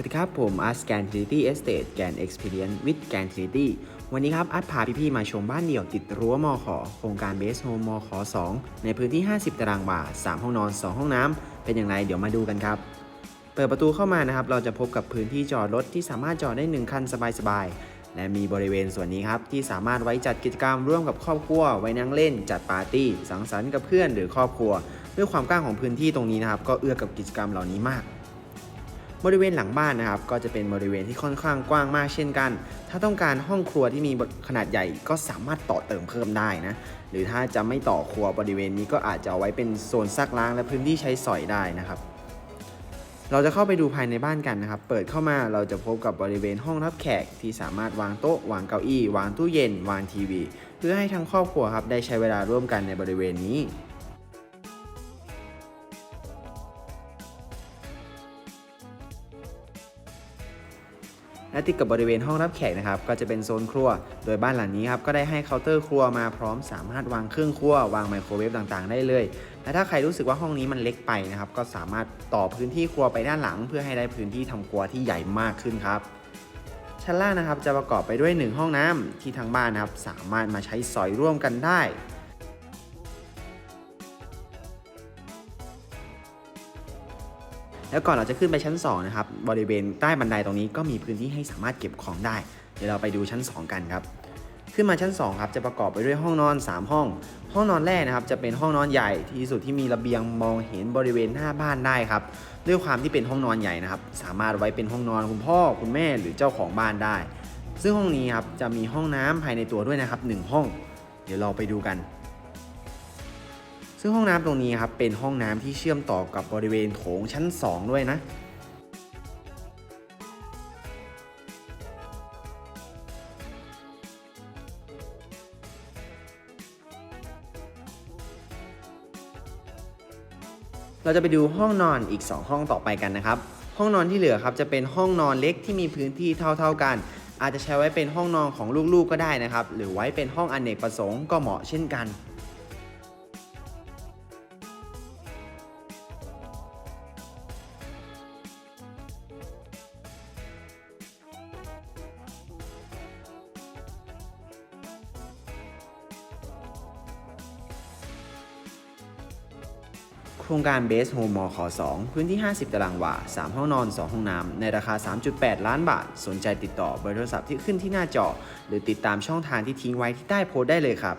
วัสดีครับผมอาร์ตแกนทริตี้เอสเต e แกนเอ็กซ์เพรียนวิดแกนทริตี้วันนี้ครับอาร์ตพาพี่ๆมาชมบ้านเดี่ยวติดรั้วมอขอโครงการเบสโฮมมอขอ2 ในพื้นที่ 50 ตารางวา3 ห้องนอน 2 ห้องน้ำเป็นอย่างไรเดี๋ยวมาดูกันครับ เปิดประตูเข้ามานะครับ เราจะพบกับพื้นที่จอดรถที่สามารถจอดได้ 1 คันสบายๆ และมีบริเวณส่วนนี้ครับที่สามารถไว้จัดกิจกรรมร่วมกับครอบครัว ไว้นั่งเล่น จัดปาร์ตี้ สังสรรค์กับเพื่อนหรือครอบครัว ด้วยความกว้างของพื้นที่ตรงนี้นะครับก็เอื้อกับกิจกรรมเหล่านี้มาก บริเวณหลังบ้านนะครับ ก็จะเป็นบริเวณที่ค่อนข้างกว้างมากเช่นกัน ถ้าต้องการห้องครัวที่มีขนาดใหญ่ก็สามารถต่อเติมเพิ่มได้นะ หรือถ้าจะไม่ต่อครัวบริเวณนี้ก็อาจจะเอาไว้เป็นโซนซักล้างและพื้นที่ใช้สอยได้นะครับเราจะเข้าไปดูภายในบ้านกันนะครับ เปิดเข้ามาเราจะพบกับบริเวณห้องรับแขกที่สามารถวางโต๊ะ วางเก้าอี้ วางตู้เย็น วางทีวี เพื่อให้ทั้งครอบครัวครับได้ใช้เวลาร่วมกันในบริเวณนี้ และติดกับบริเวณห้องรับแขกนะครับก็จะเป็นโซนครัว โดยบ้านหลังนี้ครับก็ได้ให้เคาน์เตอร์ครัวมาพร้อมสามารถวางเครื่องครัว วางไมโครเวฟต่างๆ ได้เลย และถ้าใครรู้สึกว่าห้องนี้มันเล็กไปนะครับก็สามารถต่อพื้นที่ครัวไปด้านหลัง เพื่อให้ได้พื้นที่ทำครัวที่ใหญ่มากขึ้นครับชั้นล่างนะครับจะประกอบไปด้วย 1 ห้องน้ำที่ทางบ้านนะครับสามารถมาใช้สอยร่วมกันได้ แล้วก่อนเราจะขึ้นไปชั้น2นะครับบริเวณใต้บันไดตรงนี้ก็มีพื้นที่ให้สามารถเก็บของได้ เดี๋ยวเราไปดูชั้น 2 กันครับขึ้นมาชั้น2ครับจะประกอบไปด้วยห้องนอน 3 ห้อง ห้องนอนแรกนะครับจะเป็นห้องนอนใหญ่ที่สุดที่มีระเบียงมองเห็นบริเวณหน้าบ้านได้ครับด้วยความที่เป็นห้องนอนใหญ่นะครับ สามารถไว้เป็นห้องนอนคุณพ่อคุณแม่หรือเจ้าของบ้านได้ ซึ่งห้องนี้ครับจะมีห้องน้ำภายในตัวด้วยนะครับหนึ่งห้อง เดี๋ยวเราไปดูกัน ซึ่งห้องน้ำตรงนี้ครับเป็นห้องน้ำที่เชื่อมต่อกับบริเวณโถงชั้น 2 ด้วยนะเราจะไปดูห้องนอนอีก 2 ห้องต่อไปกันนะครับ ห้องนอนที่เหลือครับจะเป็นห้องนอนเล็กที่มีพื้นที่เท่าๆกัน อาจจะใช้ไว้เป็นห้องนอนของลูกๆก็ได้นะครับ หรือไว้เป็นห้องอเนกประสงค์ก็เหมาะเช่นกัน ครงการ Base Home มข2พื้นที่ 50 ตารางวา 3 ห้องนอน 2 ห้องน้ำ ในราคา 3.8 ล้านบาท สนใจติดต่อเบอร์โทรศัพท์ที่ขึ้นที่หน้าจอ หรือติดตามช่องทางที่ทิ้งไว้ที่ใต้โพสต์ได้เลยครับ